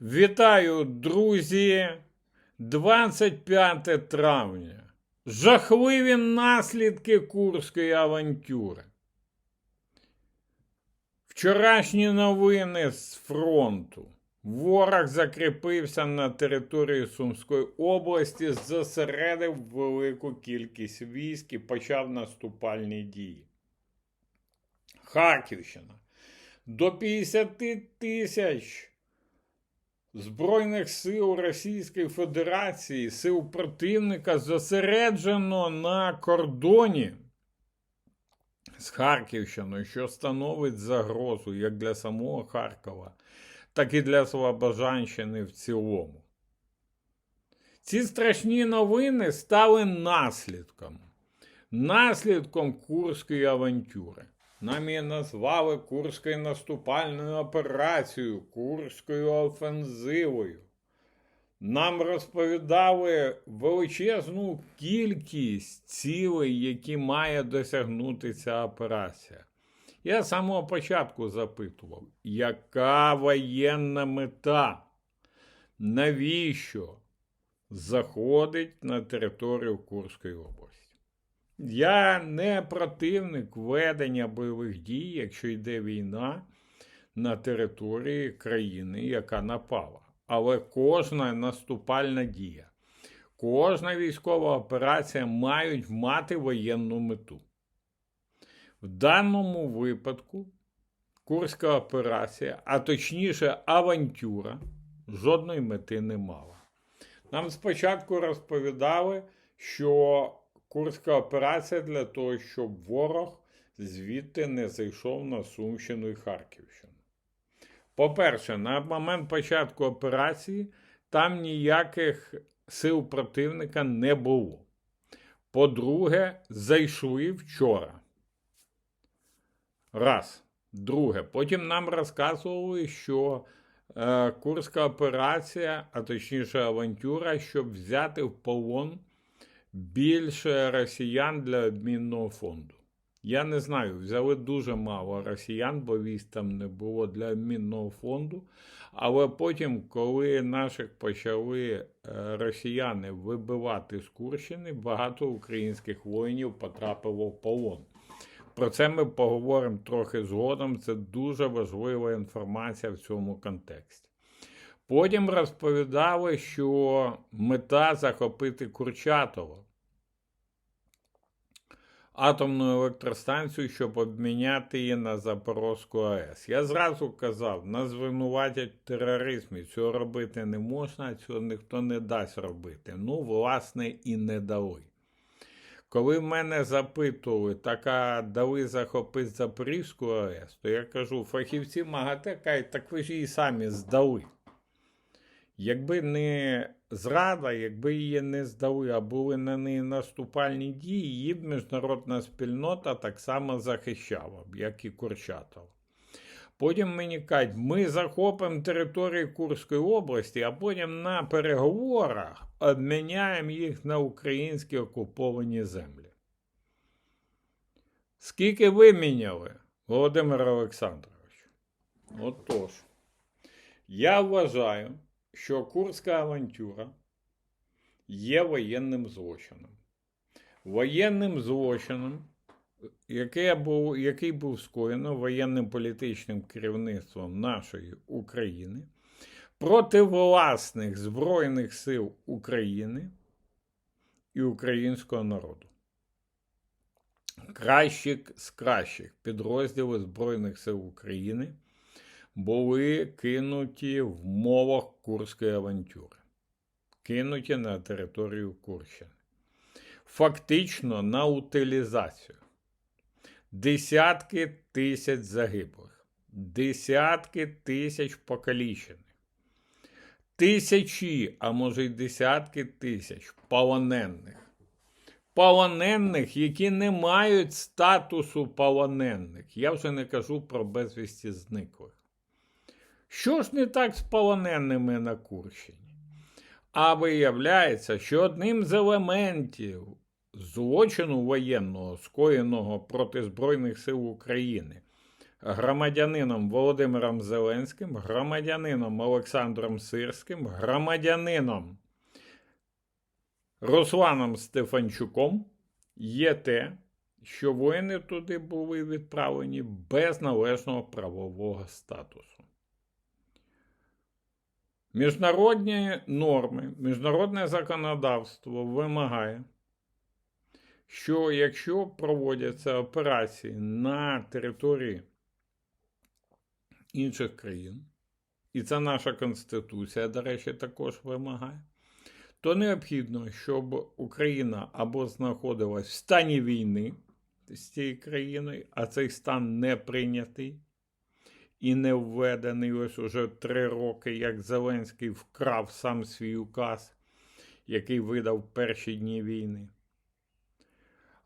Вітаю, друзі! 25 травня. Жахливі наслідки Курської авантюри. Вчорашні новини з фронту. Ворог закріпився на території Сумської області, зосередив велику кількість військ і почав наступальні дії. Харківщина. До 50 тисяч Збройних сил Російської Федерації, сил противника зосереджено на кордоні з Харківщиною, що становить загрозу як для самого Харкова, так і для Слобожанщини в цілому. Ці страшні новини стали наслідком, наслідком Курської авантюри. Нам її назвали Курською наступальною операцією, Курською офензивою. Нам розповідали величезну кількість цілей, які має досягнути ця операція. Я з самого початку запитував, яка воєнна мета? Навіщо заходить на територію Курської області? Я не противник ведення бойових дій, якщо йде війна на території країни, яка напала. Але кожна наступальна дія, кожна військова операція мають мати воєнну мету. В даному випадку Курська операція, а точніше авантюра, жодної мети не мала. Нам спочатку розповідали, що Курська операція для того, щоб ворог звідти не зайшов на Сумщину і Харківщину. По-перше, на момент початку операції там ніяких сил противника не було. По-друге, зайшли вчора. Раз. Друге. Потім нам розказували, що е, Курська операція, а точніше авантюра, щоб взяти в полон більше росіян для обмінного фонду. Я не знаю, взяли дуже мало росіян, бо військ там не було для обмінного фонду. Але потім, коли наших почали е, росіяни вибивати з Курщини, багато українських воїнів потрапило в полон. Про це ми поговоримо трохи згодом. Це дуже важлива інформація в цьому контексті. Потім розповідали, що мета захопити Курчатово, атомну електростанцію, щоб обміняти її на Запорозьку АЕС. Я зразу казав, нас звинуватять в тероризмі. Цього робити не можна, цього ніхто не дасть робити. Ну, власне, і не дали. Коли мене запитували, така дали захопити Запорізьку АЕС, то я кажу, фахівці МАГАТЕ кажуть, так ви ж її самі здали. Якби не зрада, якби її не здали, а були на неї наступальні дії, її б міжнародна спільнота так само захищала б, як і Курчатов. Потім мені кажуть, ми захопимо територію Курської області, а потім на переговорах обміняємо їх на українські окуповані землі. Скільки ви міняли, Володимир Олександрович? Отож, я вважаю, що Курська авантюра є воєнним злочином. Воєнним злочином, який був, який був скоєно воєнним політичним керівництвом нашої України проти власних Збройних сил України і українського народу. Кращі з кращих підрозділів Збройних сил України були кинуті в мовах Курської авантюри, кинуті на територію Курщини. Фактично на утилізацію. Десятки тисяч загиблих, десятки тисяч покалічених, тисячі, а може й десятки тисяч полонених. Полонених, які не мають статусу полонених. Я вже не кажу про безвісті зниклих. Що ж не так з полоненими на Курщині? А виявляється, що одним з елементів злочину воєнного, скоєного проти Збройних сил України громадянином Володимиром Зеленським, громадянином Олександром Сирським, громадянином Русланом Стефанчуком є те, що воїни туди були відправлені без належного правового статусу. Міжнародні норми, міжнародне законодавство вимагає, що якщо проводяться операції на території інших країн, і це наша Конституція, до речі, також вимагає, то необхідно, щоб Україна або знаходилась в стані війни з цією країною, а цей стан не прийнятий і не введений ось уже три роки, як Зеленський вкрав сам свій указ, який видав перші дні війни.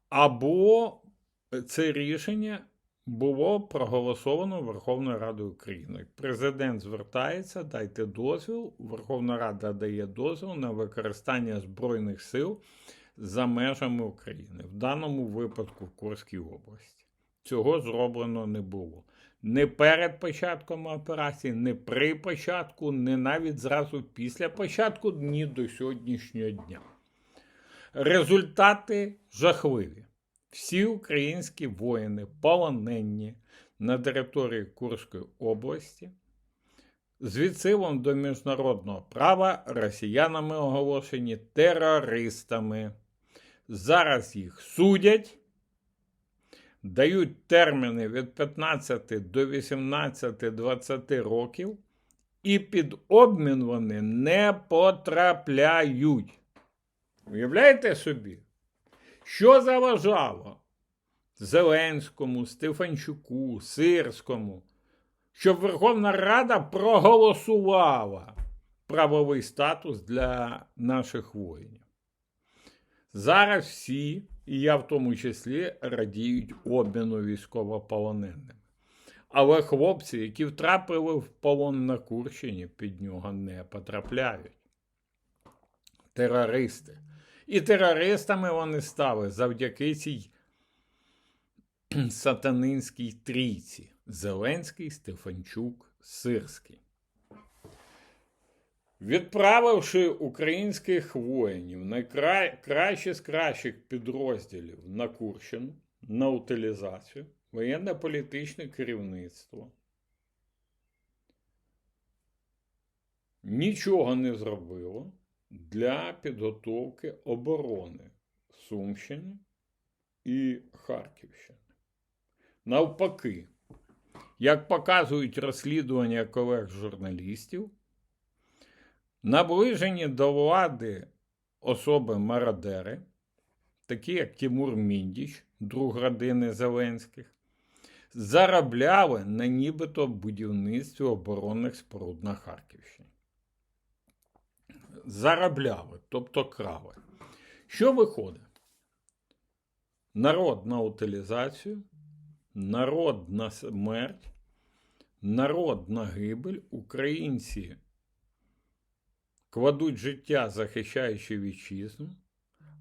Або це рішення було проголосовано Верховною Радою України. Президент звертається, дайте дозвіл. Верховна Рада дає дозвіл на використання Збройних сил за межами України, в даному випадку в Курській області. Цього зроблено не було. Не перед початком операції, не при початку, не навіть зразу після початку, ні до сьогоднішнього дня. Результати жахливі. Всі українські воїни, полонені на території Курської області, з відсилом до міжнародного права росіянами оголошені терористами. Зараз їх судять, дають терміни від 15 до 18-20 років, і під обмін вони не потрапляють. Уявляєте собі? Що заважало Зеленському, Стефанчуку, Сирському, щоб Верховна Рада проголосувала правовий статус для наших воїнів? Зараз всі, і я в тому числі, радіють обміну військовополоненими. Але хлопці, які втрапили в полон на Курщині, під нього не потрапляють. Терористи. І терористами вони стали завдяки цій сатанинській трійці Зеленський, Стефанчук, Сирський. Відправивши українських воїнів найкраще з кращих підрозділів на Курщину на утилізацію, воєнно-політичне керівництво нічого не зробило для підготовки оборони Сумщини і Харківщини. Навпаки, як показують розслідування колег-журналістів, наближені до влади особи мародери, такі як Тимур Міндіч, друг родини Зеленських, заробляли на нібито будівництві оборонних споруд на Харківщині заробляли, тобто крали. Що виходить? Народ на утилізацію, народ на смерть, народ на гибель, українці кладуть життя, захищаючи вітчизну,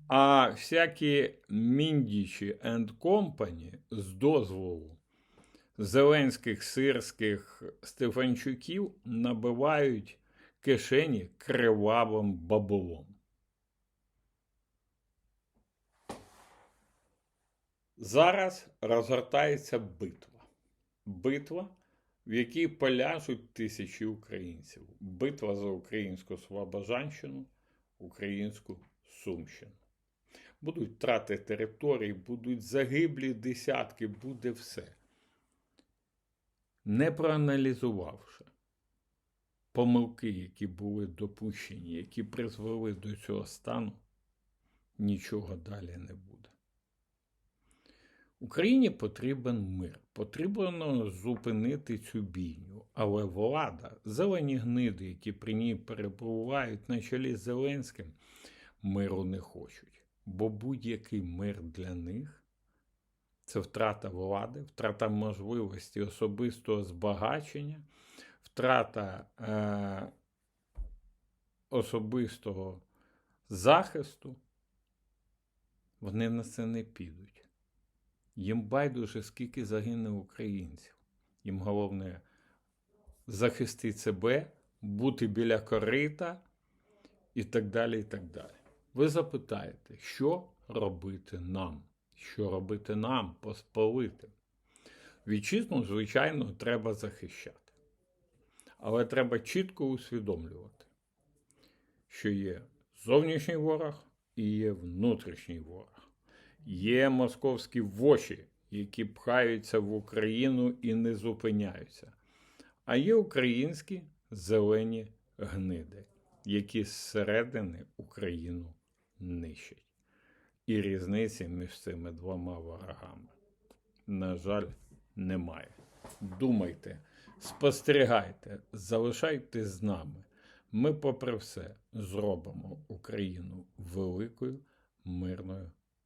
а всякі міндічі енд компані з дозволу зеленських сирських Стефанчуків набивають кишені кривавим баблом. Зараз розгортається битва. Битва, в якій поляжуть тисячі українців. Битва за українську Слобожанщину, українську Сумщину. Будуть втрати територій, будуть загиблі десятки, буде все. Не проаналізувавши помилки, які були допущені, які призвели до цього стану, нічого далі не буде. Україні потрібен мир, потрібно зупинити цю бійню, але влада, зелені гниди, які при ній перебувають на чолі з Зеленським, миру не хочуть. Бо будь-який мир для них це втрата влади, втрата можливості особистого збагачення втрата е, особистого захисту, вони на це не підуть. Їм байдуже, скільки загине українців. Їм головне захистити себе, бути біля корита і так далі. і так далі. Ви запитаєте, що робити нам? Що робити нам, посполитим? Вітчизну, звичайно, треба захищати. Але треба чітко усвідомлювати, що є зовнішній ворог і є внутрішній ворог. Є московські воші, які пхаються в Україну і не зупиняються. А є українські зелені гниди, які зсередини Україну нищать. І різниці між цими двома ворогами, на жаль, немає. Думайте, спостерігайте, залишайтесь з нами. Ми, попри все, зробимо Україну великою, мирною